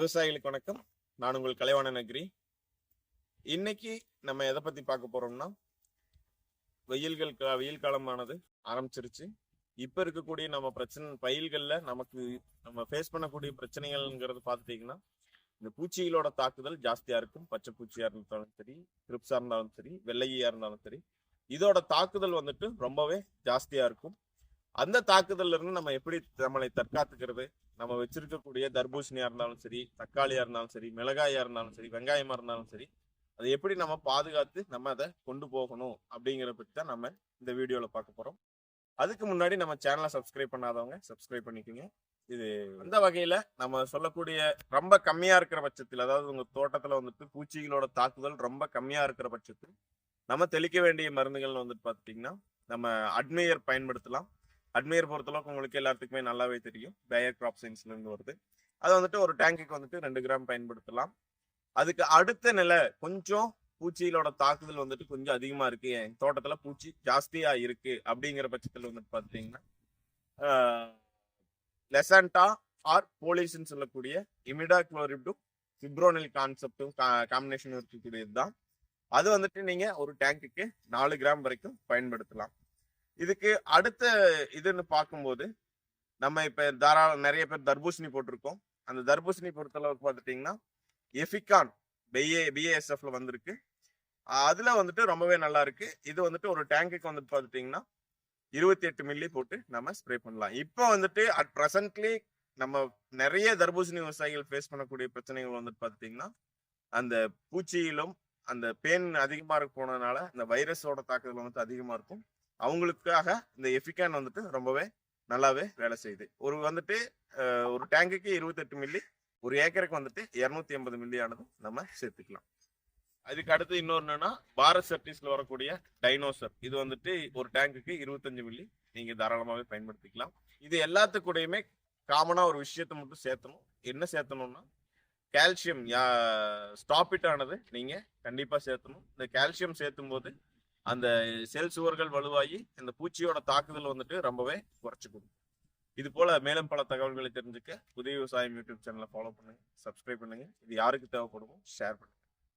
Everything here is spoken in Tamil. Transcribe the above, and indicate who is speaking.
Speaker 1: விவசாயிகளுக்கு வணக்கம். நான் உங்கள் கலைவாண நகரி இன்னைக்கு நம்ம எதை பத்தி பார்க்க போறோம்னா வெயில்கள் வெயில் காலமானது ஆரம்பிச்சிருச்சு. இப்ப இருக்கக்கூடிய நம்ம பிரச்சனை பயில்கள்ல நமக்கு நம்ம ஃபேஸ் பண்ணக்கூடிய பிரச்சனைகள்ங்கிறது பார்த்துட்டீங்கன்னா இந்த பூச்சிகளோட தாக்குதல் ஜாஸ்தியா இருக்கும். பச்சை பூச்சியா இருந்தாலும் சரி கிரிப்ஸா இருந்தாலும் சரி வெள்ளையா இருந்தாலும் சரி இதோட தாக்குதல் வந்துட்டு ரொம்பவே ஜாஸ்தியா இருக்கும். அந்த தாக்குதல்ல இருந்து நம்ம எப்படி நம்மளை தற்காத்துக்கிறது? நம்ம வச்சிருக்கக்கூடிய தர்பூசணியா இருந்தாலும் சரி தக்காளியா இருந்தாலும் சரி மிளகாயா இருந்தாலும் சரி வெங்காயமா இருந்தாலும் சரி அதை எப்படி நம்ம பாதுகாத்து நம்ம அதை கொண்டு போகணும் அப்படிங்கிற பற்றி தான் நம்ம இந்த வீடியோவில் பார்க்க போகிறோம் அதுக்கு முன்னாடி நம்ம சேனலை சப்ஸ்கிரைப் பண்ணாதவங்க சப்ஸ்கிரைப் பண்ணிக்கோங்க. இது அந்த வகையில் நம்ம சொல்லக்கூடிய ரொம்ப கம்மியாக இருக்கிற பட்சத்தில் அதாவது உங்கள் தோட்டத்தில் வந்துட்டு பூச்சிகளோட தாக்குதல் ரொம்ப கம்மியாக இருக்கிற பட்சத்தில் நம்ம தெளிக்க வேண்டிய மருந்துகள் வந்துட்டு பார்த்தீங்கன்னா நம்ம அட்மையர் பயன்படுத்தலாம். அட்மீர் பொறுத்தளவுக்கு உங்களுக்கு எல்லாத்துக்குமே நல்லாவே தெரியும். பேயர் கிராப் சயின்ஸ்ல இருந்து வருது. அது வந்துட்டு ஒரு டேங்குக்கு வந்துட்டு ரெண்டு கிராம் பயன்படுத்தலாம். அதுக்கு அடுத்த நிலை கொஞ்சம் பூச்சிகளோட தாக்குதல் வந்துட்டு கொஞ்சம் அதிகமா இருக்கு. என் தோட்டத்துல பூச்சி ஜாஸ்தியா இருக்கு அப்படிங்கிற பட்சத்துல வந்துட்டு பாத்தீங்கன்னா லெசண்டா ஆர் போலீஸ்ன்னு சொல்லக்கூடிய இமிடா குளோரிப்டும் சிப்ரோனில் கான்செப்டும் காம்பினேஷன் இருக்கக்கூடியது தான் அது வந்துட்டு நீங்க ஒரு டேங்குக்கு நாலு கிராம் வரைக்கும் பயன்படுத்தலாம். இதுக்கு அடுத்த இதுன்னு பார்க்கும்போது நம்ம இப்ப தாராள நிறைய பேர் தர்பூசணி போட்டிருக்கோம். அந்த தர்பூசணி பொறுத்தளவுக்கு பார்த்துட்டீங்கன்னா எஃபிகான் பிஏ பிஏஎஸ்எஃப்ல வந்திருக்கு. அதுல வந்துட்டு ரொம்பவே நல்லா இருக்கு. இது வந்துட்டு ஒரு டேங்குக்கு வந்துட்டு பார்த்துட்டீங்கன்னா இருபத்தி எட்டு மில்லி போட்டு நம்ம ஸ்ப்ரே பண்ணலாம். இப்போ வந்துட்டு அட் ப்ரெசன்ட்லி நம்ம நிறைய தர்பூசணி விவசாயிகள் ஃபேஸ் பண்ணக்கூடிய பிரச்சனைகள் வந்துட்டு பார்த்துட்டீங்கன்னா அந்த பூச்சியிலும் அந்த பேன் அதிகமாக இருக்க போனதுனால அந்த வைரஸோட தாக்குதல் வந்துட்டு அதிகமாக இருக்கும். அவங்களுக்காக இந்த எஃபிகான் வந்துட்டு ரொம்பவே நல்லாவே வேலை செய்யுது. ஒரு வந்துட்டு ஒரு டேங்குக்கு இருபத்தெட்டு மில்லி ஒரு ஏக்கருக்கு வந்துட்டு இரநூத்தி எண்பது மில்லி ஆனது நம்ம சேர்த்துக்கலாம். அதுக்கு அடுத்து இன்னொரு என்னன்னா பாரத் சர்டிஸ்ல வரக்கூடிய டைனோசர். இது வந்துட்டு ஒரு டேங்குக்கு இருபத்தஞ்சு மில்லி நீங்க தாராளமாவே பயன்படுத்திக்கலாம். இது எல்லாத்துக்கூடயுமே காமனா ஒரு விஷயத்த மட்டும் சேர்த்தணும். என்ன சேர்த்தணும்னா கால்சியம் ஸ்டாப்பிட் ஆனது நீங்க கண்டிப்பா சேர்த்தணும். இந்த கால்சியம் சேர்த்தும் போது அந்த செல் சுவர்கள் வலுவாகி இந்த பூச்சியோட தாக்குதல் வந்துட்டு ரொம்பவே குறைச்சு கொடுக்கும் இது போல மேலும் பல தகவல்களை தெரிஞ்சுக்க புதிய விவசாயம் யூடியூப் சேனலை ஃபாலோ பண்ணுங்க சப்ஸ்கிரைப் பண்ணுங்க. இது யாருக்கு தேவைப்படுமோ ஷேர் பண்ணுங்க.